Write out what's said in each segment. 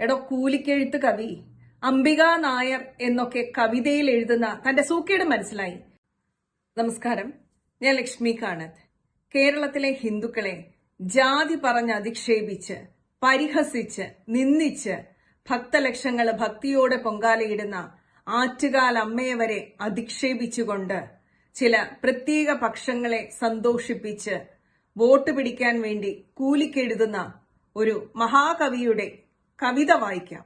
എടോ കൂലിക്കെഴുത്ത് കവി അംബിക നായർ എന്നൊക്കെ കവിതയിൽ എഴുതുന്ന തന്റെ സൂക്കേട് മനസ്സിലായി. നമസ്കാരം ഞാൻ ലക്ഷ്മി കാണത്ത്. കേരളത്തിലെ ഹിന്ദുക്കളെ ജാതി പറഞ്ഞ് അധിക്ഷേപിച്ച് പരിഹസിച്ച് നിന്ദിച്ച് ഭക്തലക്ഷങ്ങൾ ഭക്തിയോടെ പൊങ്കാലയിടുന്ന ആറ്റുകാൽ അമ്മയെ വരെ അധിക്ഷേപിച്ചുകൊണ്ട് ചില പ്രത്യേക പക്ഷങ്ങളെ സന്തോഷിപ്പിച്ച് വോട്ട് പിടിക്കാൻ വേണ്ടി കൂലിക്കെഴുതുന്ന ഒരു മഹാകവിയുടെ കവിത വായിക്കാം.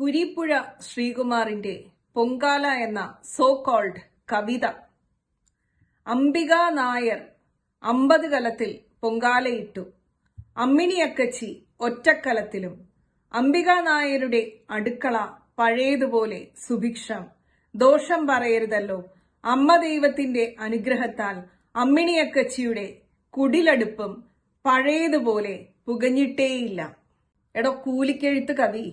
കുരിപ്പുഴ ശ്രീകുമാറിന്റെ പൊങ്കാല എന്ന സോ കോൾഡ് കവിത. അംബിക നായർ അമ്പത് കലത്തിൽ പൊങ്കാലയിട്ടു. അമ്മിണിയക്കച്ചി ഒറ്റക്കലത്തിലും. അംബിക നായരുടെ അടുക്കള പഴയതുപോലെ സുഭിക്ഷം. ദോഷം പറയരുതല്ലോ. അമ്മ ദൈവത്തിന്റെ അനുഗ്രഹത്താൽ അമ്മിണിയക്കച്ചിയുടെ കുടിലടുപ്പും പഴയതുപോലെ പുകഞ്ഞിട്ടേയില്ല. എടോ കൂലിക്കെഴുത്ത് കവി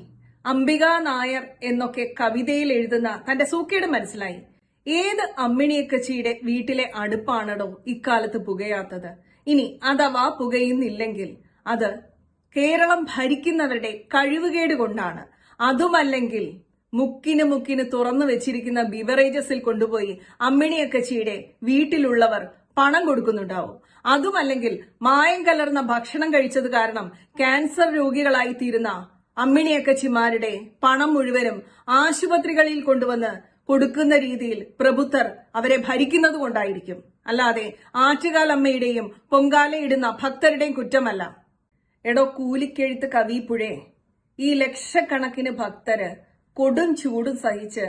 അംബിക നായർ എന്നൊക്കെ കവിതയിൽ എഴുതുന്ന തന്റെ സൂക്കേട് മനസ്സിലായി. ഏത് അമ്മിണിയക്കച്ചിയുടെ വീട്ടിലെ അടുപ്പാണടോ ഇക്കാലത്ത് പുകയാത്തത്? ഇനി അഥവാ പുകയുന്നില്ലെങ്കിൽ അത് കേരളം ഭരിക്കുന്നവരുടെ കഴിവുകേട് കൊണ്ടാണ്. അതുമല്ലെങ്കിൽ മുക്കിന് മുക്കിന് തുറന്നു വെച്ചിരിക്കുന്ന ബിവറേജസിൽ കൊണ്ടുപോയി അമ്മിണിയക്കച്ചിയുടെ വീട്ടിലുള്ളവർ പണം കൊടുക്കുന്നുണ്ടാവും. അതുമല്ലെങ്കിൽ മായം കലർന്ന ഭക്ഷണം കഴിച്ചത് കാരണം ക്യാൻസർ രോഗികളായി തീരുന്ന അമ്മിണിയക്കച്ചിമാരുടെ പണം മുഴുവനും ആശുപത്രികളിൽ കൊണ്ടുവന്ന് കൊടുക്കുന്ന രീതിയിൽ പ്രഭുത്തർ അവരെ ഭരിക്കുന്നത് കൊണ്ടായിരിക്കും. അല്ലാതെ ആറ്റുകാലമ്മയുടെയും പൊങ്കാലയിടുന്ന ഭക്തരുടെയും കുറ്റമല്ല. എടോ കൂലിക്കെഴുത്ത് കവിപ്പുഴേ ഈ ലക്ഷക്കണക്കിന് ഭക്തര് കൊടും ചൂടും സഹിച്ച്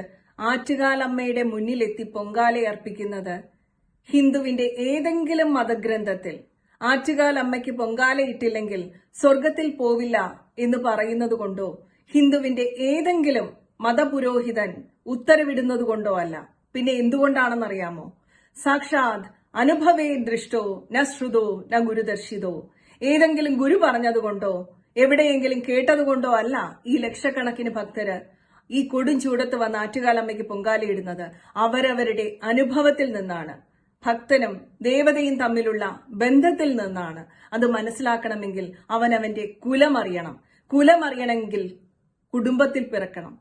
ആറ്റുകാലമ്മയുടെ മുന്നിലെത്തി പൊങ്കാലയർപ്പിക്കുന്നത് ഹിന്ദുവിന്റെ ഏതെങ്കിലും മതഗ്രന്ഥത്തിൽ ആറ്റുകാൽ അമ്മയ്ക്ക് പൊങ്കാലയിട്ടില്ലെങ്കിൽ സ്വർഗത്തിൽ പോവില്ല എന്ന് പറയുന്നത് കൊണ്ടോ ഹിന്ദുവിന്റെ ഏതെങ്കിലും മതപുരോഹിതൻ ഉത്തരവിടുന്നതുകൊണ്ടോ അല്ല. പിന്നെ എന്തുകൊണ്ടാണെന്നറിയാമോ? സാക്ഷാത് അനുഭവേ ദൃഷ്ടോ ന ശ്രുതോ ന ഗുരുദർശിതോ. ഏതെങ്കിലും ഗുരു പറഞ്ഞതുകൊണ്ടോ എവിടെയെങ്കിലും കേട്ടതുകൊണ്ടോ അല്ല ഈ ലക്ഷക്കണക്കിന് ഭക്തര് ഈ കൊടും ചൂടത്ത് വന്ന് ആറ്റുകാലമ്മയ്ക്ക് പൊങ്കാലയിടുന്നത് അവരവരുടെ അനുഭവത്തിൽ നിന്നാണ്. ഭക്തനും ദേവതയും തമ്മിലുള്ള ബന്ധത്തിൽ നിന്നാണ് അത് മനസ്സിലാക്കണമെങ്കിൽ അവൻ അവന്റെ കുലമറിയണം കുലമറിയണമെങ്കിൽ കുടുംബത്തിൽ പിറക്കണം.